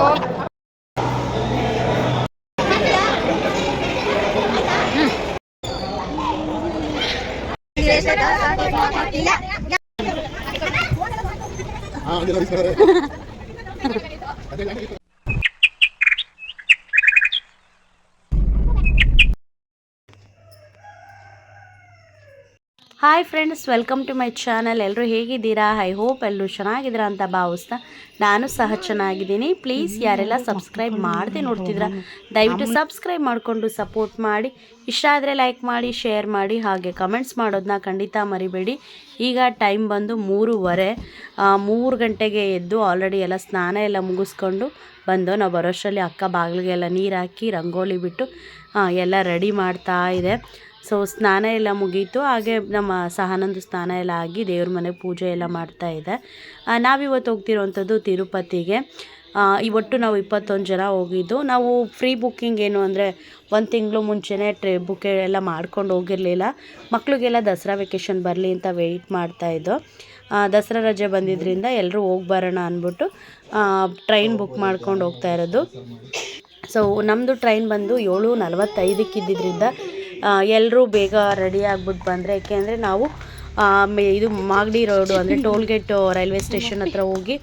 ಹಾ hi friends, welcome to my channel. ಎಲ್ಲರೂ ಹೇಗಿದ್ದೀರಾ? ಐ ಹೋಪ್ ಎಲ್ಲರೂ ಚೆನ್ನಾಗಿದ್ದೀರಾ ಅಂತ ಭಾವಿಸ್ತಾ ನಾನು ಸಹ ಚೆನ್ನಾಗಿದ್ದೀನಿ. ಪ್ಲೀಸ್ ಯಾರೆಲ್ಲ ಸಬ್ಸ್ಕ್ರೈಬ್ ಮಾಡದೆ ನೋಡ್ತಿದ್ರ ದಯವಿಟ್ಟು ಸಬ್ಸ್ಕ್ರೈಬ್ ಮಾಡಿಕೊಂಡು ಸಪೋರ್ಟ್ ಮಾಡಿ. ಇಷ್ಟ ಆದರೆ ಲೈಕ್ ಮಾಡಿ, ಶೇರ್ ಮಾಡಿ, ಹಾಗೆ ಕಮೆಂಟ್ಸ್ ಮಾಡೋದನ್ನ ಖಂಡಿತ ಮರಿಬೇಡಿ. ಈಗ ಟೈಮ್ ಬಂದು ಮೂರುವರೆ. ಮೂರು ಗಂಟೆಗೆ ಎದ್ದು ಆಲ್ರೆಡಿ ಎಲ್ಲ ಸ್ನಾನ ಎಲ್ಲ ಮುಗಿಸ್ಕೊಂಡು ಬಂದು ನಾವು ಬರೋಷ್ಟರಲ್ಲಿ ಅಕ್ಕ ಬಾಗಿಲಿಗೆಲ್ಲ ನೀರು ಹಾಕಿ ರಂಗೋಲಿ ಬಿಟ್ಟು ಎಲ್ಲ ರೆಡಿ ಮಾಡ್ತಾ ಇದೆ. ಸೊ ಸ್ನಾನ ಎಲ್ಲ ಮುಗೀತು. ಹಾಗೆ ನಮ್ಮ ಸಹನಂದು ಸ್ನಾನ ಎಲ್ಲ ಆಗಿ ದೇವ್ರ ಮನೆ ಪೂಜೆ ಎಲ್ಲ ಮಾಡ್ತಾ ಇದೆ. ನಾವಿವತ್ತು ಹೋಗ್ತಿರೋವಂಥದ್ದು ತಿರುಪತಿಗೆ. ಈ ಇವತ್ತು ನಾವು ಇಪ್ಪತ್ತೊಂದು ಜನ ಹೋಗಿದ್ದು. ನಾವು ಫ್ರೀ ಬುಕ್ಕಿಂಗ್ ಏನು ಅಂದರೆ ಒಂದು ತಿಂಗಳು ಮುಂಚೆನೇ ಟ್ರೇ ಬುಕ್ ಎಲ್ಲ ಮಾಡ್ಕೊಂಡು ಹೋಗಿರಲಿಲ್ಲ. ಮಕ್ಕಳಿಗೆಲ್ಲ ದಸರಾ ವೆಕೇಷನ್ ಬರಲಿ ಅಂತ ವೆಯ್ಟ್ ಮಾಡ್ತಾಯಿದ್ದೋ ದಸರಾ ರಜೆ ಬಂದಿದ್ದರಿಂದ ಎಲ್ಲರೂ ಹೋಗಿ ಬರೋಣ ಅಂದ್ಬಿಟ್ಟು ಟ್ರೈನ್ ಬುಕ್ ಮಾಡ್ಕೊಂಡು ಹೋಗ್ತಾ ಇರೋದು. ಸೊ ನಮ್ಮದು ಟ್ರೈನ್ ಬಂದು ಏಳು ನಲವತ್ತೈದಕ್ಕೆ ಇದ್ದಿದ್ದರಿಂದ ಎಲ್ಲರೂ ಬೇಗ ರೆಡಿ ಆಗ್ಬಿಟ್ಟು ಬಂದರೆ ಯಾಕೆಂದರೆ ನಾವು ಇದು ಮಾಗಡಿ ರೋಡು ಅಂದರೆ ಟೋಲ್ಗೇಟ್ ರೈಲ್ವೆ ಸ್ಟೇಷನ್ ಹತ್ರ ಹೋಗಿ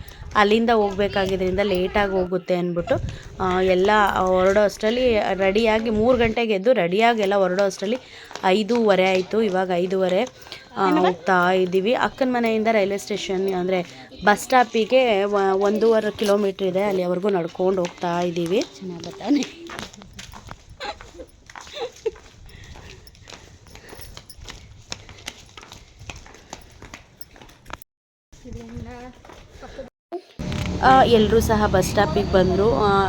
ಅಲ್ಲಿಂದ ಹೋಗ್ಬೇಕಾಗಿದ್ದರಿಂದ ಲೇಟಾಗಿ ಹೋಗುತ್ತೆ ಅಂದ್ಬಿಟ್ಟು ಎಲ್ಲ ಹೊರಡೋ ಅಷ್ಟರಲ್ಲಿ ರೆಡಿಯಾಗಿ ಮೂರು ಗಂಟೆಗೆ ಎದ್ದು ರೆಡಿಯಾಗಿ ಎಲ್ಲ ಹೊರಡೋ ಅಷ್ಟರಲ್ಲಿ ಐದೂವರೆ ಆಯಿತು, ಇವಾಗ ಐದೂವರೆ ಹೋಗ್ತಾ ಇದ್ದೀವಿ. ಅಕ್ಕನ ಮನೆಯಿಂದ ರೈಲ್ವೆ ಸ್ಟೇಷನ್ ಅಂದರೆ ಬಸ್ ಸ್ಟಾಪಿಗೆ ಒಂದೂವರೆ ಕಿಲೋಮೀಟ್ರ್ ಇದೆ, ಅಲ್ಲಿವರೆಗೂ ನಡ್ಕೊಂಡು ಹೋಗ್ತಾ ಇದ್ದೀವಿ. ಚೆನ್ನಾಗಿ ಎಲ್ಲರೂ ಸಹ ಬಸ್ ಸ್ಟಾಪಿಗೆ ಬಂದರು.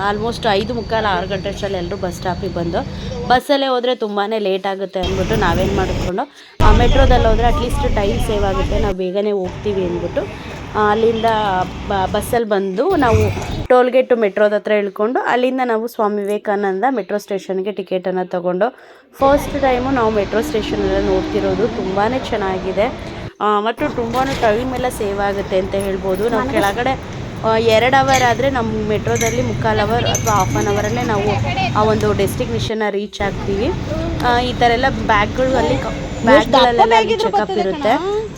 ಆಲ್ಮೋಸ್ಟ್ ಐದು ಮುಕ್ಕಾಲು ಆರು ಗಂಟೆ ಅಷ್ಟರಲ್ಲಿ ಎಲ್ಲರೂ ಬಸ್ ಸ್ಟಾಪಿಗೆ ಬಂದು. ಬಸ್ಸಲ್ಲೇ ಹೋದರೆ ತುಂಬಾ ಲೇಟ್ ಆಗುತ್ತೆ ಅಂದ್ಬಿಟ್ಟು ನಾವೇನು ಮಾಡಿಕೊಂಡು ಮೆಟ್ರೋದಲ್ಲಿ ಹೋದರೆ ಅಟ್ಲೀಸ್ಟ್ ಟೈಮ್ ಸೇವ್ ಆಗುತ್ತೆ. ನಾವು ಬೇಗನೆ ಹೋಗ್ತೀವಿ ಅಂದ್ಬಿಟ್ಟು ಅಲ್ಲಿಂದ ಬಸ್ಸಲ್ಲಿ ಬಂದು ನಾವು ಟೋಲ್ಗೇಟು ಮೆಟ್ರೋದ ಹತ್ರ ಇಳ್ಕೊಂಡು ಅಲ್ಲಿಂದ ನಾವು ಸ್ವಾಮಿ ವಿವೇಕಾನಂದ ಮೆಟ್ರೋ ಸ್ಟೇಷನ್ಗೆ ಟಿಕೆಟನ್ನು ತೊಗೊಂಡು ಫಸ್ಟ್ ಟೈಮು ನಾವು ಮೆಟ್ರೋ ಸ್ಟೇಷನೆಲ್ಲ ನೋಡ್ತಿರೋದು ತುಂಬಾ ಚೆನ್ನಾಗಿದೆ. ಮತ್ತು ತುಂಬಾ ಟೈಮೆಲ್ಲ ಎಲ್ಲ ಸೇವ್ ಆಗುತ್ತೆ ಅಂತ ಹೇಳ್ಬೋದು. ನಾವು ಕೆಳಗಡೆ ಎರಡು ಅವರ್ ಆದರೆ ನಮ್ಮ ಮೆಟ್ರೋದಲ್ಲಿ ಮುಕ್ಕಾಲು ಅವರ್ ಅಥವಾ ಹಾಫ್ ಆನ್ ಅವರಲ್ಲೇ ನಾವು ಆ ಒಂದು ಡೆಸ್ಟಿನೇಷನ್ನ ರೀಚ್ ಆಗ್ತೀವಿ. ಈ ಥರ ಎಲ್ಲ ಬ್ಯಾಗ್ಗಳು ಅಲ್ಲಿ ಬ್ಯಾಗ್ಗಳಲ್ಲೆಲ್ಲ ಚೆಕಪ್ ಇರುತ್ತೆ.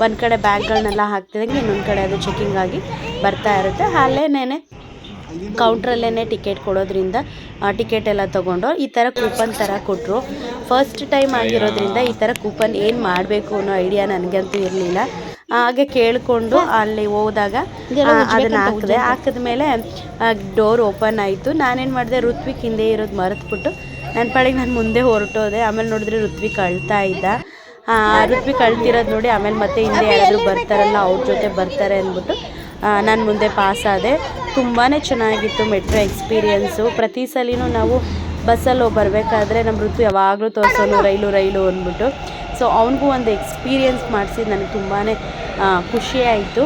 ಒಂದು ಕಡೆ ಬ್ಯಾಗ್ಗಳನ್ನೆಲ್ಲ ಹಾಕ್ತಿದಂಗೆ ಇನ್ನೊಂದು ಕಡೆ ಅದು ಚೆಕಿಂಗ್ ಆಗಿ ಬರ್ತಾ ಇರುತ್ತೆ. ಅಲ್ಲೇನೇ ಕೌಂಟ್ರಲ್ಲೇ ಟಿಕೆಟ್ ಕೊಡೋದ್ರಿಂದ ಟಿಕೆಟ್ ಎಲ್ಲ ತೊಗೊಂಡು ಈ ಥರ ಕೂಪನ್ ಥರ ಕೊಟ್ಟರು ಫಸ್ಟ್ ಟೈಮ್ ಆಗಿರೋದ್ರಿಂದ ಈ ಥರ ಕೂಪನ್ ಏನು ಮಾಡಬೇಕು ಅನ್ನೋ ಐಡಿಯಾ ನನಗಂತೂ ಇರಲಿಲ್ಲ. ಹಾಗೆ ಕೇಳಿಕೊಂಡು ಅಲ್ಲಿ ಹೋದಾಗ ಅದನ್ನು ಹಾಕಿದೆ. ಹಾಕಿದ ಮೇಲೆ ಡೋರ್ ಓಪನ್ ಆಯಿತು. ನಾನೇನು ಮಾಡಿದೆ ಋತ್ವಿಕ್ ಹಿಂದೆ ಇರೋದು ಮರೆತುಬಿಟ್ಟು ನನ್ನ ಪಾಡಿಗೆ ನಾನು ಮುಂದೆ ಹೊರಟೋದೆ. ಆಮೇಲೆ ನೋಡಿದ್ರೆ ಋತ್ವಿಕ್ ಅಳ್ತಾ ಇದ್ದ. ಋತ್ವಿಕ್ ಅಳ್ತಿರೋದು ನೋಡಿ ಆಮೇಲೆ ಮತ್ತೆ ಹಿಂದೆ ಯಾರಾದರೂ ಬರ್ತಾರಲ್ಲ ಅವ್ರ ಜೊತೆ ಬರ್ತಾರೆ ಅಂದ್ಬಿಟ್ಟು ನಾನು ಮುಂದೆ ಪಾಸ್ ಆದೆ. ತುಂಬಾ ಚೆನ್ನಾಗಿತ್ತು ಮೆಟ್ರೋ ಎಕ್ಸ್ಪೀರಿಯೆನ್ಸು ಪ್ರತಿ ಸಲಿನೂ ನಾವು ಬಸ್ಸಲ್ಲಿ ಹೋಗಿ ಬರಬೇಕಾದ್ರೆ ನಮ್ಮ ಋತು ಯಾವಾಗಲೂ ತೋರಿಸೋನು ರೈಲು ರೈಲು ಅಂದ್ಬಿಟ್ಟು. ಸೊ ಅವನಿಗೂ ಒಂದು ಎಕ್ಸ್ಪೀರಿಯನ್ಸ್ ಮಾಡಿಸಿ ನನಗೆ ತುಂಬಾ ಖುಷಿಯಾಯಿತು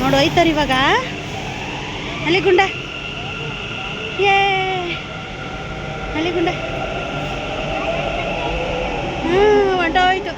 ನೋಡು, ಹೋಯ್ತಾರೆ ಇವಾಗ? ಅಲ್ಲಿ ಗುಂಡ. ಏ ಅಲ್ಲಿ ಗುಂಡ. ಹ್ಞೂ ಹೊಂಟೋಯ್ತು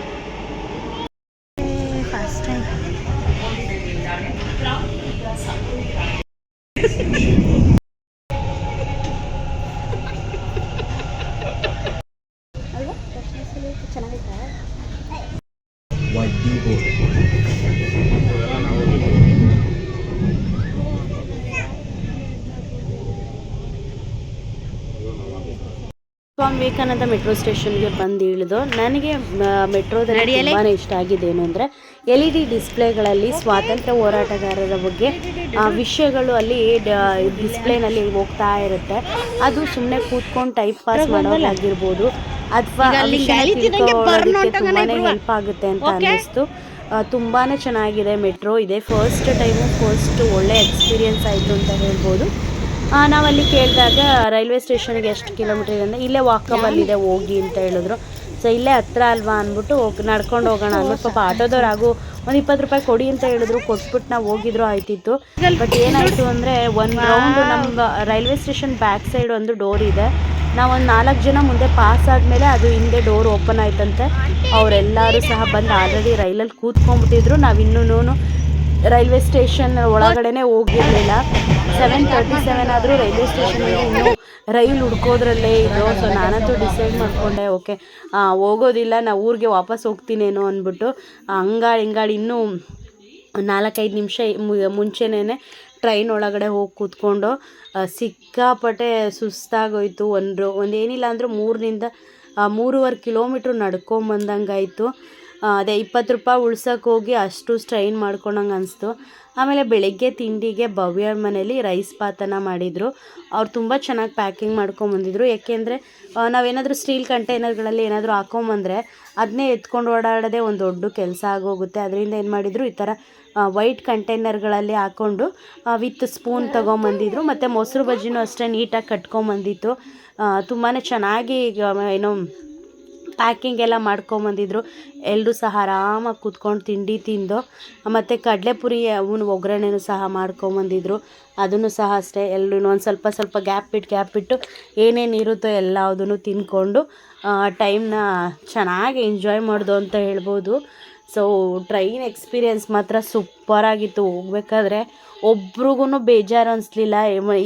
ವಿವೇಕಾನಂದ ಮೆಟ್ರೋ ಸ್ಟೇಷನ್ಗೆ ಬಂದು ಇಳಿದು ನನಗೆ ಮೆಟ್ರೋದಲ್ಲಿ ತುಂಬಾ ಇಷ್ಟ ಆಗಿದ್ದೇನು ಅಂದರೆ ಎಲ್ ಇ ಡಿ ಡಿಸ್ಪ್ಲೇಗಳಲ್ಲಿ ಸ್ವಾತಂತ್ರ್ಯ ಹೋರಾಟಗಾರರ ಬಗ್ಗೆ ವಿಷಯಗಳು ಅಲ್ಲಿ ಡಿಸ್ಪ್ಲೇನಲ್ಲಿ ಹೋಗ್ತಾ ಇರುತ್ತೆ. ಅದು ಸುಮ್ಮನೆ ಕೂತ್ಕೊಂಡು ಟೈಪ್ ಪಾಸ್ ಮಾಡೋದಾಗಿರ್ಬೋದು. ಅಥವಾ ತುಂಬಾ ಹೆಲ್ಪ್ ಆಗುತ್ತೆ ಅಂತ ಅನ್ನಿಸ್ತು. ತುಂಬಾ ತುಂಬಾನೇ ಚೆನ್ನಾಗಿದೆ ಮೆಟ್ರೋ. ಇದೆ ಫಸ್ಟ್ ಟೈಮು ಫಸ್ಟ್ ಒಳ್ಳೆ ಎಕ್ಸ್ಪೀರಿಯನ್ಸ್ ಆಯಿತು ಅಂತ ಹೇಳ್ಬೋದು. ನಾವಲ್ಲಿ ಕೇಳಿದಾಗ ರೈಲ್ವೆ ಸ್ಟೇಷನ್ಗೆ ಎಷ್ಟು ಕಿಲೋಮೀಟರ್ ಇದೆ ಅಂದರೆ ಇಲ್ಲೇ ವಾಕಬಲ್ ಇದೆ ಹೋಗಿ ಅಂತ ಹೇಳಿದ್ರು. ಸೊ ಇಲ್ಲೇ ಹತ್ರ ಅಲ್ವಾ ಅಂದ್ಬಿಟ್ಟು ಹೋಗಿ, ನಡ್ಕೊಂಡು ಹೋಗೋಣ ಅಂದ್ರೆ ಪಾಪ ಆಟೋದವ್ರು ಹಾಗೂ ಒಂದು ಇಪ್ಪತ್ತು ರೂಪಾಯಿ ಕೊಡಿ ಅಂತ ಹೇಳಿದ್ರು. ಕೊಟ್ಬಿಟ್ಟು ನಾವು ಹೋಗಿದ್ರು, ಆಯ್ತಿತ್ತು. ಬಟ್ ಏನಾಯಿತು ಅಂದರೆ ಒಂದು ರೌಂಡ್ ನಮ್ಮ ರೈಲ್ವೆ ಸ್ಟೇಷನ್ ಬ್ಯಾಕ್ ಸೈಡ್ ಒಂದು ಡೋರ್ ಇದೆ. ನಾವೊಂದು ನಾಲ್ಕು ಜನ ಮುಂದೆ ಪಾಸ್ ಆದಮೇಲೆ ಅದು ಹಿಂದೆ ಡೋರ್ ಓಪನ್ ಆಯ್ತಂತೆ. ಅವರೆಲ್ಲರೂ ಸಹ ಬಂದು ಆಲ್ರೆಡಿ ರೈಲಲ್ಲಿ ಕೂತ್ಕೊಂಡ್ಬಿಟ್ಟಿದ್ರು. ನಾವು ಇನ್ನೂ ರೈಲ್ವೆ ಸ್ಟೇಷನ್ ಒಳಗಡೆನೆ ಹೋಗಿರಲಿಲ್ಲ. ಸೆವೆನ್ ತರ್ಟಿ ಸೆವೆನ್ ಆದರೂ ರೈಲ್ವೆ ಸ್ಟೇಷನ್ಗೆ ಇನ್ನೂ ರೈಲ್ ಹುಡ್ಕೋದ್ರಲ್ಲೇ ಇದ್ದು ಸೊ ನಾನಂತೂ ಡಿಸೈಡ್ ಮಾಡಿಕೊಂಡೆ, ಓಕೆ ಹೋಗೋದಿಲ್ಲ, ನಾ ಊರಿಗೆ ವಾಪಸ್ ಹೋಗ್ತೀನೇನೋ ಅಂದ್ಬಿಟ್ಟು ಹಂಗಾಳಿ ಹಿಂಗಾಳಿ ಇನ್ನೂ ನಾಲ್ಕೈದು ನಿಮಿಷ ಮುಂಚೆನೇ ಟ್ರೈನ್ ಒಳಗಡೆ ಹೋಗಿ ಕೂತ್ಕೊಂಡು ಸಿಕ್ಕಾಪಟ್ಟೆ ಸುಸ್ತಾಗೋಯ್ತು. ಒಂದು ಒಂದು ಏನಿಲ್ಲ ಅಂದರೂ ಮೂರರಿಂದ ಮೂರುವರೆ ಕಿಲೋಮೀಟ್ರ್ ನಡ್ಕೊಂಬಂದಂಗಾಯಿತು. ಅದೇ ಇಪ್ಪತ್ತು ರೂಪಾಯಿ ಉಳ್ಸೋಕೆ ಹೋಗಿ ಅಷ್ಟು ಸ್ಟ್ರೈನ್ ಮಾಡ್ಕೊಂಡಂಗೆ ಅನಿಸ್ತು. ಆಮೇಲೆ ಬೆಳಗ್ಗೆ ತಿಂಡಿಗೆ ಭವ್ಯ ಮನೇಲಿ ರೈಸ್ ಪಾತನ್ನು ಮಾಡಿದರು. ಅವ್ರು ತುಂಬ ಚೆನ್ನಾಗಿ ಪ್ಯಾಕಿಂಗ್ ಮಾಡ್ಕೊಂಬಂದಿದ್ರು ಯಾಕೆಂದರೆ ನಾವೇನಾದರೂ ಸ್ಟೀಲ್ ಕಂಟೈನರ್ಗಳಲ್ಲಿ ಏನಾದರೂ ಹಾಕೊಂಬಂದರೆ ಅದನ್ನೇ ಎತ್ಕೊಂಡು ಓಡಾಡೋದೇ ಒಂದು ದೊಡ್ಡ ಕೆಲಸ ಆಗೋಗುತ್ತೆ. ಅದರಿಂದ ಏನು ಮಾಡಿದರು, ಈ ಥರ ವೈಟ್ ಕಂಟೈನರ್ಗಳಲ್ಲಿ ಹಾಕ್ಕೊಂಡು ವಿತ್ ಸ್ಪೂನ್ ತೊಗೊಂಬಂದಿದ್ರು. ಮತ್ತು ಮೊಸರು ಬಜ್ಜಿನೂ ಅಷ್ಟೇ ನೀಟಾಗಿ ಕಟ್ಕೊಂಬಂದಿತ್ತು. ತುಂಬಾ ಚೆನ್ನಾಗಿ ಏನೋ ಪ್ಯಾಕಿಂಗ್ ಎಲ್ಲ ಮಾಡ್ಕೊಂಬಂದಿದ್ರು ಎಲ್ಲರೂ ಸಹ ಆರಾಮಾಗಿ ಕೂತ್ಕೊಂಡು ತಿಂಡಿ ತಿಂದು, ಮತ್ತು ಕಡಲೆಪುರಿ, ಅವನು ಒಗ್ಗರಣೆನೂ ಸಹ ಮಾಡ್ಕೊಂಬಂದಿದ್ರು ಅದನ್ನು ಸಹ ಅಷ್ಟೇ ಎಲ್ಲರೂ ಒಂದು ಸ್ವಲ್ಪ ಸ್ವಲ್ಪ ಗ್ಯಾಪ್ ಬಿಟ್ಟು ಗ್ಯಾಪ್ ಬಿಟ್ಟು ಏನೇನು ಇರುತ್ತೋ ಎಲ್ಲದನ್ನು ತಿಂದ್ಕೊಂಡು ಟೈಮ್ನ ಚೆನ್ನಾಗಿ ಎಂಜಾಯ್ ಮಾಡ್ದು ಅಂತ ಹೇಳ್ಬೋದು. ಸೊ ಟ್ರೈನ್ ಎಕ್ಸ್ಪೀರಿಯೆನ್ಸ್ ಮಾತ್ರ ಸೂಪರಾಗಿತ್ತು ಹೋಗ್ಬೇಕಾದ್ರೆ ಒಬ್ರಿಗೂ ಬೇಜಾರು ಅನಿಸ್ಲಿಲ್ಲ.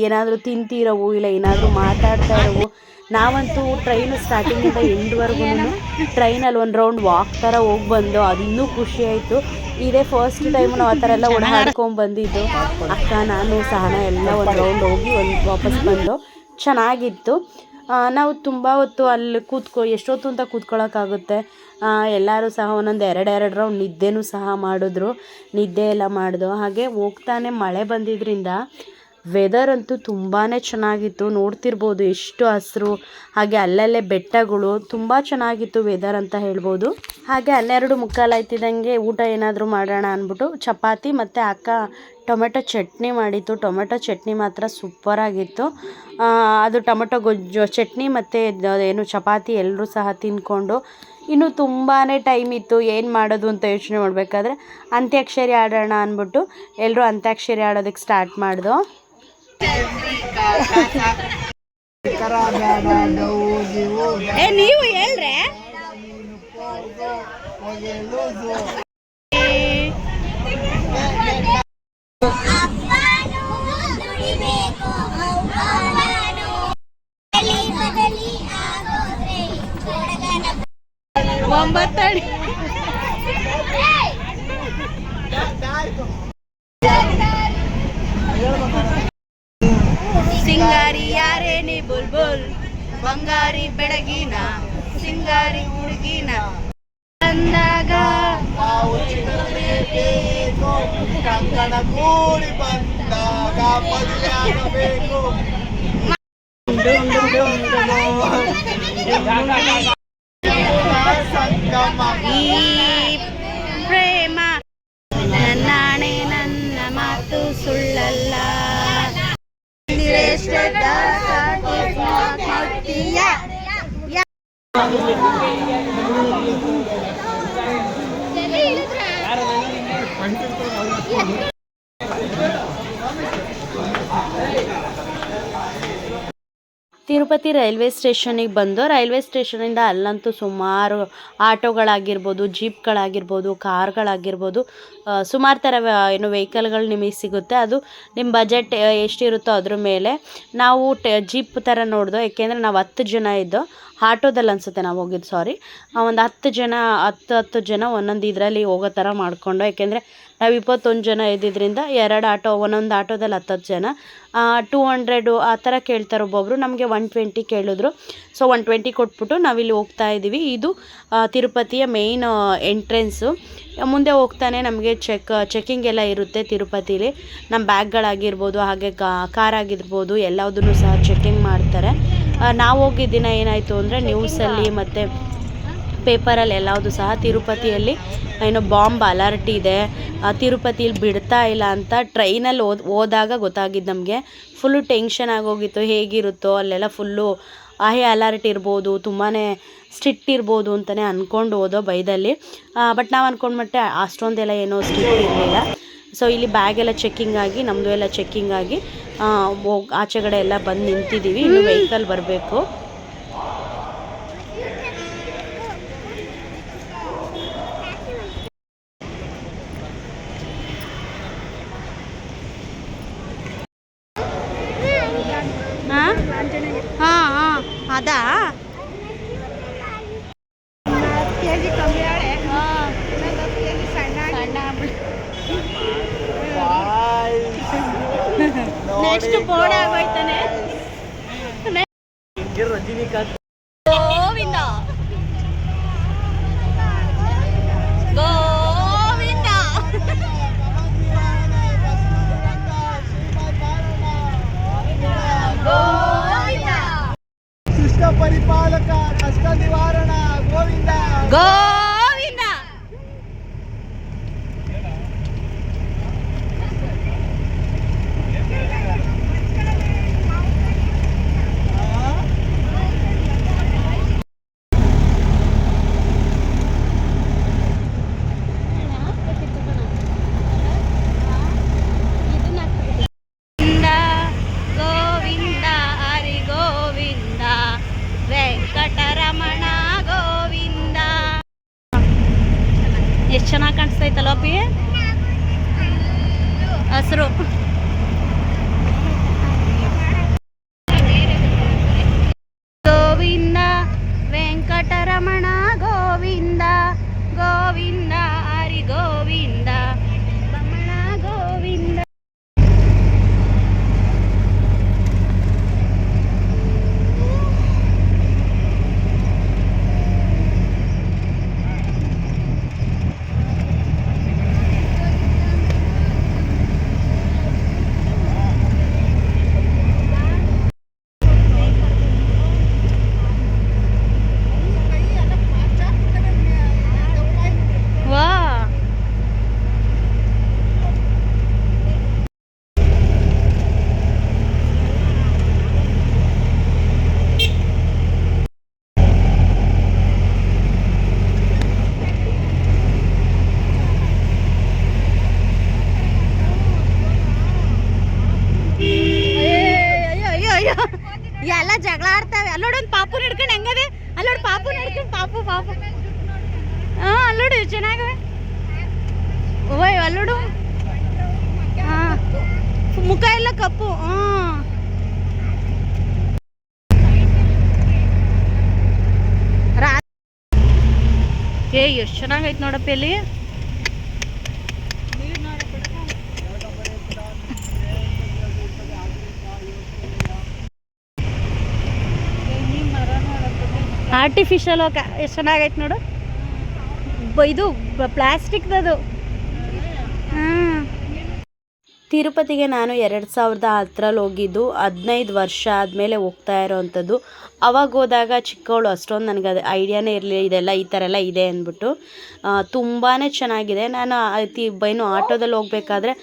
ಏನಾದರೂ ತಿಂತಿರೋವು ಇಲ್ಲ, ಏನಾದರೂ ಮಾತಾಡ್ತಾ ಇರೋವು. ನಾವಂತೂ ಟ್ರೈನು ಸ್ಟಾರ್ಟಿಂಗಿಂದ ಎಂಡ್ವರೆಗೂ ಟ್ರೈನಲ್ಲಿ ಒಂದು ರೌಂಡ್ ವಾಕ್ ಥರ ಹೋಗಿ ಬಂದು, ಅದು ಇನ್ನೂ ಖುಷಿ ಇದೇ ಫಸ್ಟ್ ಟೈಮ್ ನಾವು ಆ ಥರ ಎಲ್ಲ ಓಡಾಡ್ಕೊಂಡು ಬಂದಿದ್ದು. ಅಕ್ಕ, ನಾನು, ಸಹನ ಎಲ್ಲ ಒಂದು ರೌಂಡ್ ಹೋಗಿ ಒಂದು ವಾಪಸ್ ಬಂದು ಚೆನ್ನಾಗಿತ್ತು. ನಾವು ತುಂಬ ಹೊತ್ತು ಅಲ್ಲಿ ಕೂತ್ಕೊ, ಎಷ್ಟೊತ್ತು ಅಂತ ಕೂತ್ಕೊಳ್ಳೋಕ್ಕಾಗುತ್ತೆ ಎಲ್ಲರೂ ಸಹ ಒಂದೊಂದು ಎರಡು ಎರಡು ರೌಂಡ್ ನಿದ್ದೆನೂ ಸಹ ಮಾಡಿದ್ರು. ನಿದ್ದೆ ಎಲ್ಲ ಮಾಡಿದ್ರು ಹಾಗೆ ಹೋಗ್ತಾನೆ ಮಳೆ ಬಂದಿದ್ದರಿಂದ ವೆದರ್ ಅಂತೂ ತುಂಬಾ ಚೆನ್ನಾಗಿತ್ತು. ನೋಡ್ತಿರ್ಬೋದು ಎಷ್ಟು ಹಸಿರು, ಹಾಗೆ ಅಲ್ಲಲ್ಲೇ ಬೆಟ್ಟಗಳು, ತುಂಬ ಚೆನ್ನಾಗಿತ್ತು ವೆದರ್ ಅಂತ ಹೇಳ್ಬೋದು. ಹಾಗೆ ಹನ್ನೆರಡು ಮುಕ್ಕಾಲು ಆಯ್ತಿದ್ದಂಗೆ ಊಟ ಏನಾದರೂ ಮಾಡೋಣ ಅಂದ್ಬಿಟ್ಟು ಚಪಾತಿ ಮತ್ತು ಅಕ್ಕ ಟೊಮೆಟೊ ಚಟ್ನಿ ಮಾಡಿತ್ತು. ಟೊಮೆಟೊ ಚಟ್ನಿ ಮಾತ್ರ ಸೂಪರಾಗಿತ್ತು ಅದು ಟೊಮೆಟೊ ಗೊಜ್ಜು, ಚಟ್ನಿ ಮತ್ತು ಏನು ಚಪಾತಿ ಎಲ್ಲರೂ ಸಹ ತಿನ್ಕೊಂಡು ಇನ್ನು ತುಂಬಾ ಟೈಮ್ ಇತ್ತು. ಏನು ಮಾಡೋದು ಅಂತ ಯೋಚನೆ ಮಾಡಬೇಕಾದ್ರೆ ಅಂತ್ಯಾಕ್ಷರಿ ಆಡೋಣ ಅಂದ್ಬಿಟ್ಟು ಎಲ್ಲರೂ ಅಂತ್ಯಾಕ್ಷರಿ ಆಡೋದಕ್ಕೆ ಸ್ಟಾರ್ಟ್ ಮಾಡ್ದು. ಏ ನೀವು ಹೇಳ್ರೆ? ಒಂಬತ್ತಡಿ ಬಂಗಾರಿ ಬೆಳಗಿನ ಸಿಂಗಾರಿ ಹುಡುಗಿನ. ಬಂದಾಗ ಕಂಕಣ ಕೂಡಿ ಬಂದಾಗ ಮದುವೆ ಆಗಬೇಕು ಸಂಗಮ ಈ ತಿರುಪತಿ ರೈಲ್ವೆ ಸ್ಟೇಷನಿಗೆ ಬಂದು ರೈಲ್ವೆ ಸ್ಟೇಷನಿಂದ ಅಲ್ಲಂತೂ ಸುಮಾರು ಆಟೋಗಳಾಗಿರ್ಬೋದು, ಜೀಪ್ಗಳಾಗಿರ್ಬೋದು, ಕಾರ್ಗಳಾಗಿರ್ಬೋದು ಸುಮಾರು ಥರ ಏನು ವೆಹಿಕಲ್ಗಳು ನಿಮಗೆ ಸಿಗುತ್ತೆ. ಅದು ನಿಮ್ಮ ಬಜೆಟ್ ಎಷ್ಟಿರುತ್ತೋ ಅದ್ರ ಮೇಲೆ ನಾವು ಟ, ಜೀಪ್ ಥರ ನೋಡಿದೋ. ಯಾಕೆಂದರೆ ನಾವು ಹತ್ತು ಜನ ಇದ್ದೋ, ಆಟೋದಲ್ಲಿ ಅನಿಸುತ್ತೆ ನಾವು ಹೋಗಿದ್ದು ಸಾರಿ ಒಂದು ಹತ್ತು ಜನ, ಹತ್ತು ಹತ್ತು ಜನ ಒಂದೊಂದು ಇದರಲ್ಲಿ ಹೋಗೋ ಥರ ಮಾಡಿಕೊಂಡು ಯಾಕೆಂದರೆ ನಾವು ಇಪ್ಪತ್ತೊಂದು ಜನ ಇದ್ದಿದ್ದರಿಂದ ಎರಡು ಆಟೋ, ಒಂದೊಂದು ಆಟೋದಲ್ಲಿ ಹತ್ತತ್ತು ಜನ. ಟೂ ಹಂಡ್ರೆಡು ಆ ಥರ ಕೇಳ್ತಾರೆ ಒಬ್ಬೊಬ್ಬರು ನಮಗೆ ಒನ್ ಟ್ವೆಂಟಿ ಕೇಳಿದ್ರು. ಸೊ ಒನ್ ಟ್ವೆಂಟಿ ಕೊಟ್ಬಿಟ್ಟು ನಾವಿಲ್ಲಿ ಹೋಗ್ತಾ ಇದ್ದೀವಿ ಇದು ತಿರುಪತಿಯ ಮೇಯ್ನ್ ಎಂಟ್ರೆನ್ಸು ಮುಂದೆ ಹೋಗ್ತಾನೆ ನಮಗೆ ಚೆಕ್ ಚೆಕಿಂಗ್ ಎಲ್ಲ ಇರುತ್ತೆ ತಿರುಪತಿಲಿ. ನಮ್ಮ ಬ್ಯಾಗ್ಗಳಾಗಿರ್ಬೋದು, ಹಾಗೆ ಕಾರ್ ಆಗಿರ್ಬೋದು ಎಲ್ಲದನ್ನು ಸಹ ಚೆಕಿಂಗ್ ಮಾಡ್ತಾರೆ. ನಾವು ಹೋಗಿದ್ದ ದಿನ ಏನಾಯಿತು ಅಂದರೆ ನ್ಯೂಸಲ್ಲಿ ಮತ್ತು ಪೇಪರಲ್ಲಿ ಎಲ್ಲವುದು ಸಹ ತಿರುಪತಿಯಲ್ಲಿ. ಏನೋ ಬಾಂಬ್ ಅಲರ್ಟ್ ಇದೆ. ತಿರುಪತಿಲಿ ಬಿಡ್ತಾ ಇಲ್ಲ ಅಂತ ಟ್ರೈನಲ್ಲಿ ಓದ್ ಹೋದಾಗ ಗೊತ್ತಾಗಿದ್ದು ನಮಗೆ. ಫುಲ್ಲು ಟೆನ್ಷನ್ ಆಗೋಗಿತ್ತು. ಹೇಗಿರುತ್ತೋ ಅಲ್ಲೆಲ್ಲ ಫುಲ್ಲು ಆಹೆ ಅಲರ್ಟ್ ಇರ್ಬೋದು ತುಂಬಾ ಸ್ಟ್ರಿಕ್ಟ್ ಇರ್ಬೋದು ಅಂತಲೇ ಅಂದ್ಕೊಂಡು ಹೋದೋ ಬೈದಲ್ಲಿ ಬಟ್ ನಾವು ಅಂದ್ಕೊಂಡ್ಮಟ್ಟೆ ಅಷ್ಟೊಂದೆಲ್ಲ ಏನೋ ಸ್ಟ್ರಿಕ್ಟ್ ಇರಲಿಲ್ಲ. ಸೊ ಇಲ್ಲಿ ಬ್ಯಾಗ್ ಎಲ್ಲ ಚೆಕ್ಕಿಂಗ್ ಆಗಿ ನಮ್ಮದು ಎಲ್ಲ ಚೆಕ್ಕಿಂಗ್ ಆಗಿ ಹೋಗ್ ಆಚೆಗಡೆ ಎಲ್ಲ ಬಂದು ನಿಂತಿದ್ದೀವಿ ಇನ್ನು ವೆಹಿಕಲ್ ಬರಬೇಕು. ರಜನಿಕಾಂತ್ ಗೋವಿಂದ. ಗೋವಿಂದ. ಗೋವಿಂದ. ಶಿಷ್ಟ ಪರಿಪಾಲಕ ಕಷ್ಟ ನಿವಾರಣ ಗೋವಿಂದ. ಗೋವಿಂದ ಎಷ್ಟು ಚೆನ್ನಾಗೈತೆ ನೋಡಪ್ಪ ಇಲ್ಲಿ. ಆರ್ಟಿಫಿಷಿಯಲ್ ಎಷ್ಟು ಚೆನ್ನಾಗೈತೆ ನೋಡು. ಇದು ಪ್ಲಾಸ್ಟಿಕ್ದದು. ಹಾಂ ತಿರುಪತಿಗೆ ನಾನು ಎರಡು ಸಾವಿರದ ಹತ್ತರಲ್ಲಿ ಹೋಗಿದ್ದು, ಹದಿನೈದು ವರ್ಷ ಆದಮೇಲೆ ಹೋಗ್ತಾ ಇರೋವಂಥದ್ದು ಅವಾಗ ಹೋದಾಗ ಚಿಕ್ಕವಳು ಅಷ್ಟೊಂದು ನನಗೆ ಅದು ಐಡಿಯಾನೇ ಇರಲಿ ಇದೆಲ್ಲ ಈ ಥರ ಎಲ್ಲ ಇದೆ ಅಂದ್ಬಿಟ್ಟು. ತುಂಬಾ ಚೆನ್ನಾಗಿದೆ. ನಾನು ಅತಿ ಬೈನು ಆಟೋದಲ್ಲಿ ಹೋಗ್ಬೇಕಾದ್ರೆ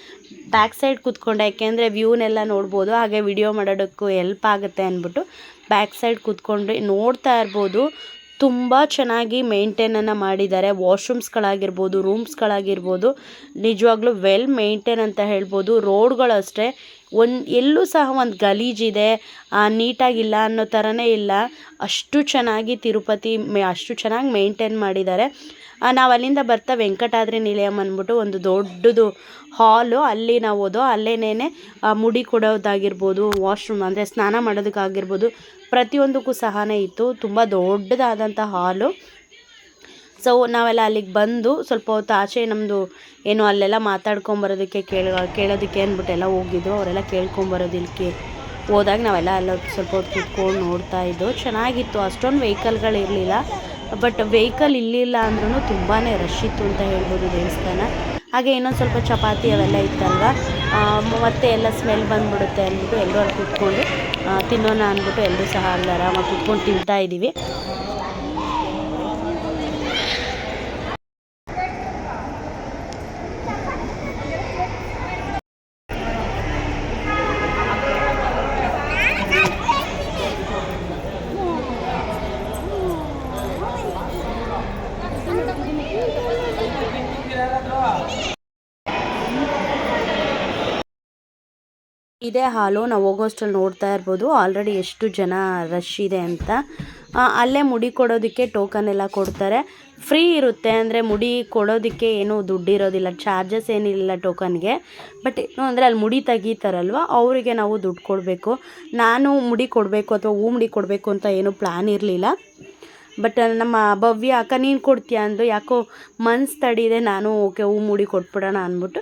ಬ್ಯಾಕ್ ಸೈಡ್ ಕೂತ್ಕೊಂಡೆ. ಯಾಕೆಂದರೆ ವ್ಯೂನೆಲ್ಲ ನೋಡ್ಬೋದು, ಹಾಗೆ ವಿಡಿಯೋ ಮಾಡೋದಕ್ಕೂ ಹೆಲ್ಪ್ ಆಗುತ್ತೆ ಅಂದ್ಬಿಟ್ಟು ಬ್ಯಾಕ್ ಸೈಡ್ ಕೂತ್ಕೊಂಡು ನೋಡ್ತಾ ಇರ್ಬೋದು. ತುಂಬ ಚೆನ್ನಾಗಿ ಮೇಂಟೇನನ್ನು ಮಾಡಿದ್ದಾರೆ. ವಾಶ್ರೂಮ್ಸ್ಗಳಾಗಿರ್ಬೋದು ರೂಮ್ಸ್ಗಳಾಗಿರ್ಬೋದು ನಿಜವಾಗ್ಲೂ ವೆಲ್ ಮೇಂಟೇನ್ ಅಂತ ಹೇಳ್ಬೋದು. ರೋಡ್ಗಳು ಅಷ್ಟೇ ಒಂದು, ಎಲ್ಲೂ ಸಹ ಒಂದು ಗಲೀಜಿದೆ ನೀಟಾಗಿಲ್ಲ ಅನ್ನೋ ಥರನೇ ಇಲ್ಲ. ಅಷ್ಟು ಚೆನ್ನಾಗಿ ತಿರುಪತಿ ಅಷ್ಟು ಚೆನ್ನಾಗಿ ಮೇಂಟೇನ್ ಮಾಡಿದ್ದಾರೆ. ನಾವು ಅಲ್ಲಿಂದ ಬರ್ತಾ ವೆಂಕಟಾದ್ರಿ ನಿಲಯಂ ಅಂದ್ಬಿಟ್ಟು ಒಂದು ದೊಡ್ಡದು ಹಾಲು ಅಲ್ಲಿ ನಾವು ಹೋದೋ ಅಲ್ಲೇನೇ ಮುಡಿ ಕೊಡೋದಾಗಿರ್ಬೋದು ವಾಶ್ರೂಮ್ ಅಂದರೆ ಸ್ನಾನ ಮಾಡೋದಕ್ಕಾಗಿರ್ಬೋದು ಪ್ರತಿಯೊಂದಕ್ಕೂ ಸಹನೇ ಇತ್ತು. ತುಂಬ ದೊಡ್ಡದಾದಂಥ ಹಾಲು. ಸೊ ನಾವೆಲ್ಲ ಅಲ್ಲಿಗೆ ಬಂದು ಸ್ವಲ್ಪ ಹೊತ್ತು ಆಚೆ ನಮ್ಮದು ಏನು ಅಲ್ಲೆಲ್ಲ ಮಾತಾಡ್ಕೊಂಬರೋದಕ್ಕೆ ಕೇಳ, ಕೇಳೋದಕ್ಕೆ ಅಂದ್ಬಿಟ್ಟು ಎಲ್ಲ ಹೋಗಿದ್ರು ಅವರೆಲ್ಲ ಕೇಳ್ಕೊಂಬರೋದಕ್ಕೆ ಹೋದಾಗ ನಾವೆಲ್ಲ ಎಲ್ಲ ಸ್ವಲ್ಪ ಹೊತ್ತು ಕೂತ್ಕೊಂಡು ನೋಡ್ತಾ ಇದ್ದು. ಚೆನ್ನಾಗಿತ್ತು. ಅಷ್ಟೊಂದು ವೆಹಿಕಲ್ಗಳಿರಲಿಲ್ಲ ಬಟ್ ವೆಹಿಕಲ್ ಇರಲಿಲ್ಲ ಅಂದ್ರೂ ತುಂಬಾ ರಶ್ ಇತ್ತು ಅಂತ ಹೇಳ್ಬೋದು ದೇವಸ್ಥಾನ. ಹಾಗೆ ಇನ್ನೊಂದು ಸ್ವಲ್ಪ ಚಪಾತಿ ಅವೆಲ್ಲ ಇತ್ತಲ್ವ? ಮತ್ತೆ ಎಲ್ಲ ಸ್ಮೆಲ್ ಬಂದ್ಬಿಡುತ್ತೆ ಅಂದ್ಬಿಟ್ಟು ಎಲ್ಲರೂ ಅಲ್ಲಿ ಕೂತ್ಕೊಂಡು ತಿನ್ನೋಣ ಅಂದ್ಬಿಟ್ಟು ಎಲ್ಲರೂ ಸಹ ಅಲ್ಲಿ ಆರಾಮಾಗಿ ಕೂತ್ಕೊಂಡು ತಿಂತಾ ಇದ್ದೀವಿ ಇದೇ, ಹಾಲು ನಾವು ಹೋಗೋಷ್ಟರಲ್ಲಿ ನೋಡ್ತಾ ಇರ್ಬೋದು. ಆಲ್ರೆಡಿ ಎಷ್ಟು ಜನ ರಶ್ ಇದೆ ಅಂತ. ಅಲ್ಲೇ ಮುಡಿ ಕೊಡೋದಕ್ಕೆ ಟೋಕನ್ ಎಲ್ಲ ಕೊಡ್ತಾರೆ. ಫ್ರೀ ಇರುತ್ತೆ ಅಂದರೆ ಮುಡಿ ಕೊಡೋದಕ್ಕೆ ಏನೂ ದುಡ್ಡಿರೋದಿಲ್ಲ ಚಾರ್ಜಸ್ ಏನಿಲ್ಲ ಟೋಕನ್ಗೆ ಬಟ್ ಏನು ಅಂದರೆ ಅಲ್ಲಿ ಮುಡಿ ತೆಗೀತಾರಲ್ವ, ಅವರಿಗೆ ನಾವು ದುಡ್ಡು ಕೊಡಬೇಕು. ನಾನು ಮುಡಿ ಕೊಡಬೇಕು ಅಥವಾ ಹೂ ಮುಡಿ ಕೊಡಬೇಕು ಅಂತ ಏನೂ ಪ್ಲ್ಯಾನ್ ಇರಲಿಲ್ಲ. ಬಟ್ ನಮ್ಮ ಭವ್ಯ ಅಕ್ಕ ನೀನು ಕೊಡ್ತೀಯ ಅಂದು ಯಾಕೋ ಮನ್ಸು ತಡಿದೆ ನಾನು ಓಕೆ ಹೂ ಮುಡಿ ಕೊಟ್ಬಿಡೋಣ ಅಂದ್ಬಿಟ್ಟು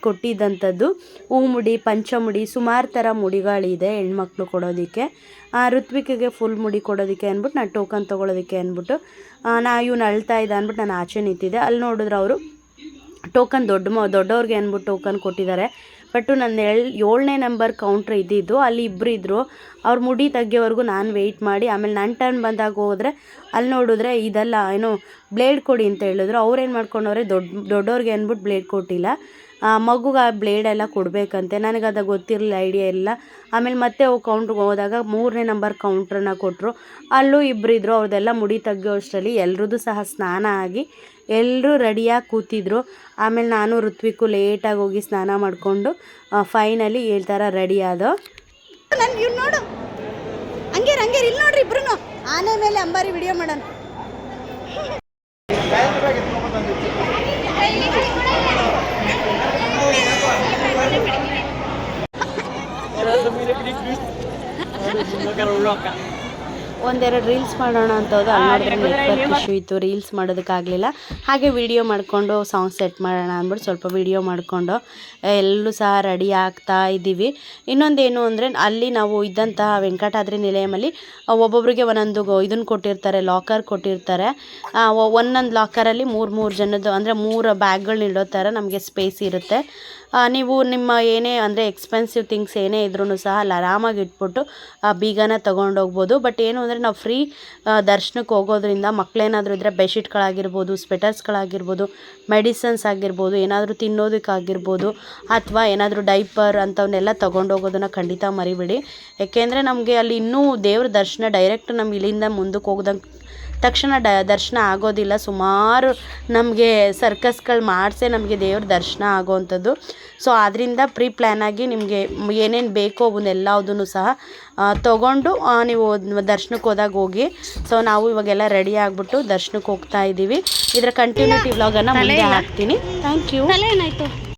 ಕೊಟ್ಟಿದ್ದಂಥದ್ದು. ಹೂ ಮುಡಿ ಪಂಚಮುಡಿ ಸುಮಾರು ಥರ ಮುಡಿಗಳಿದೆ ಹೆಣ್ಮಕ್ಳು ಕೊಡೋದಕ್ಕೆ. ಆ, ಋತ್ವಿಕಿಗೆ ಫುಲ್ ಮುಡಿ ಕೊಡೋದಕ್ಕೆ ಅಂದ್ಬಿಟ್ಟು ನಾನು ಟೋಕನ್ ತೊಗೊಳೋದಕ್ಕೆ ಅಂದ್ಬಿಟ್ಟು ನಾ ಇವ್ನು ಅಳ್ತಾ ಇದ್ದ ಅಂದ್ಬಿಟ್ಟು ನಾನು ಆಚೆ ನಿಂತಿದ್ದೆ. ಅಲ್ಲಿ ನೋಡಿದ್ರೆ ಅವರು ಟೋಕನ್ ದೊಡ್ಡ ದೊಡ್ಡವ್ರಿಗೆ ಅಂದ್ಬಿಟ್ಟು ಟೋಕನ್ ಕೊಟ್ಟಿದ್ದಾರೆ. ಬಟ್ಟು ನನ್ನ ಎಳ್, ಏಳನೇ ನಂಬರ್ ಕೌಂಟ್ರ್ ಇದ್ದಿದ್ದು, ಅಲ್ಲಿ ಇಬ್ಬರು ಇದ್ದರು ಅವ್ರ ಮುಡಿ ತೆಗೆಯೋವರೆಗೂ ನಾನು ವೆಯ್ಟ್ ಮಾಡಿ, ಆಮೇಲೆ ನನ್ನ ಟರ್ನ್ ಬಂದಾಗ ಹೋದರೆ ಅಲ್ಲಿ ನೋಡಿದ್ರೆ ಇದೆಲ್ಲ ಏನು ಬ್ಲೇಡ್ ಕೊಡಿ ಅಂತ ಹೇಳಿದ್ರು. ಅವ್ರೇನು ಮಾಡ್ಕೊಂಡವ್ರೆ ದೊಡ್ಡ ದೊಡ್ಡವ್ರಿಗೆ ಅಂದ್ಬಿಟ್ಟು ಬ್ಲೇಡ್ ಕೊಟ್ಟಿಲ್ಲ. ಮಗುಗೆ ಆ ಬ್ಲೇಡ್ ಎಲ್ಲ ಕೊಡಬೇಕಂತೆ. ನನಗೆ ಅದು ಗೊತ್ತಿರಲಿಲ್ಲ ಐಡಿಯಾ ಇಲ್ಲ. ಆಮೇಲೆ ಮತ್ತೆ ಅವು ಕೌಂಟ್ರಿಗೆ ಹೋದಾಗ ಮೂರನೇ ನಂಬರ್ ಕೌಂಟ್ರನ್ನ ಕೊಟ್ಟರು ಅಲ್ಲೂ ಇಬ್ಬರು ಇದ್ದರು ಅವ್ರದ್ದೆಲ್ಲ ಮುಡಿ ತೆಗಿಯೋ ಅಷ್ಟರಲ್ಲಿ ಎಲ್ರದ್ದು ಸಹ ಸ್ನಾನ ಆಗಿ ಎಲ್ಲರೂ ರೆಡಿಯಾಗಿ ಕೂತಿದ್ರು. ಆಮೇಲೆ ನಾನು ಋತ್ವಿಕು ಲೇಟಾಗಿ ಹೋಗಿ ಸ್ನಾನ ಮಾಡಿಕೊಂಡು ಫೈನಲಿ ಹೇಳ್ತಾರ ರೆಡಿ ಆದೋ. ನೋಡು. ಹಂಗೆ ಹಂಗೆ ಇಲ್ಲಿ ನೋಡ್ರಿ ಇಬ್ರು ಆನೆ ಮೇಲೆ ಅಂಬಾರಿ ವಿಡಿಯೋ ಮಾಡೋಣ. ಒಂದೆರಡು ರೀಲ್ಸ್ ಮಾಡೋಣ ಅಂತ ಹೋದ. ನೋಡಿದ್ರೆ ನೆಟ್ವರ್ಕ್ ಇಶ್ಯೂ ಇತ್ತು. ರೀಲ್ಸ್ ಮಾಡೋದಕ್ಕಾಗಲಿಲ್ಲ. ಹಾಗೆ ವಿಡಿಯೋ ಮಾಡಿಕೊಂಡು ಸಾಂಗ್ ಸೆಟ್ ಮಾಡೋಣ ಅಂದ್ಬಿಟ್ಟು ಸ್ವಲ್ಪ ವಿಡಿಯೋ ಮಾಡಿಕೊಂಡು ಎಲ್ಲರೂ ಸಹ ರೆಡಿ ಆಗ್ತಾ ಇದ್ದೀವಿ. ಇನ್ನೊಂದೇನು ಅಂದರೆ ಅಲ್ಲಿ ನಾವು ಇದ್ದಂತಹ ವೆಂಕಟಾದ್ರಿ ನಿಲಯಮಲ್ಲಿ ಒಬ್ಬೊಬ್ಬರಿಗೆ ಒಂದೊಂದು ಇದನ್ನು ಕೊಟ್ಟಿರ್ತಾರೆ ಲಾಕರ್ ಕೊಟ್ಟಿರ್ತಾರೆ. ಒಂದೊಂದು ಲಾಕರಲ್ಲಿ ಮೂರು ಮೂರು ಜನದ್ದು ಅಂದರೆ ಮೂರು ಬ್ಯಾಗ್ಗಳನ್ನ ಇಡೋ ಥರ ನಮಗೆ ಸ್ಪೇಸ್ ಇರುತ್ತೆ. ನೀವು ನಿಮ್ಮ ಏನೇ ಅಂದರೆ ಎಕ್ಸ್ಪೆನ್ಸಿವ್ ಥಿಂಗ್ಸ್ ಏನೇ ಇದ್ರೂ ಸಹ ಅಲ್ಲಿ ಆರಾಮಾಗಿ ಇಟ್ಬಿಟ್ಟು, ಆ, ಬೀಗನ ತೊಗೊಂಡೋಗ್ಬೋದು. ಬಟ್ ಏನು ಅಂದರೆ ನಾವು ಫ್ರೀ ದರ್ಶನಕ್ಕೆ ಹೋಗೋದ್ರಿಂದ ಮಕ್ಕಳೇನಾದರೂ ಇದ್ದರೆ ಬೆಡ್ಶೀಟ್ಗಳಾಗಿರ್ಬೋದು ಸ್ವೆಟರ್ಸ್ಗಳಾಗಿರ್ಬೋದು ಮೆಡಿಸನ್ಸ್ ಆಗಿರ್ಬೋದು, ಏನಾದರೂ ತಿನ್ನೋದಕ್ಕಾಗಿರ್ಬೋದು, ಅಥವಾ ಏನಾದರೂ ಡೈಪರ್ ಅಂಥವನ್ನೆಲ್ಲ ತೊಗೊಂಡೋಗೋದನ್ನು ಖಂಡಿತ ಮರಿಬೇಡಿ. ಯಾಕೆಂದರೆ ನಮಗೆ ಅಲ್ಲಿ ಇನ್ನೂ ದೇವ್ರ ದರ್ಶನ ಡೈರೆಕ್ಟ್ ನಮ್ಮ ಇಲ್ಲಿಂದ ಮುಂದಕ್ಕೆ ಹೋಗ್ದಂಗೆ ತಕ್ಷಣ ಡ ದರ್ಶನ ಆಗೋದಿಲ್ಲ. ಸುಮಾರು ನಮಗೆ ಸರ್ಕಸ್ಗಳು ಮಾಡಿಸೇ ನಮಗೆ ದೇವ್ರ ದರ್ಶನ ಆಗೋವಂಥದ್ದು ಸೊ ಆದ್ದರಿಂದ ಪ್ರೀ ಪ್ಲ್ಯಾನ್ ಆಗಿ ನಿಮಗೆ ಏನೇನು ಬೇಕೋ ಅವನ್ನೆಲ್ಲದನ್ನು ಸಹ ತೊಗೊಂಡು ನೀವು ದರ್ಶನಕ್ಕೆ ಹೋದಾಗ ಹೋಗಿ. ಸೊ ನಾವು ಇವಾಗೆಲ್ಲ ರೆಡಿ ಆಗಿಬಿಟ್ಟು ದರ್ಶನಕ್ಕೆ ಹೋಗ್ತಾ ಇದ್ದೀವಿ ಇದರ ಕಂಟಿನ್ಯೂಟಿ ವ್ಲಾಗನ್ನು ಮುಂದೆ ಹಾಕ್ತೀನಿ. Thank you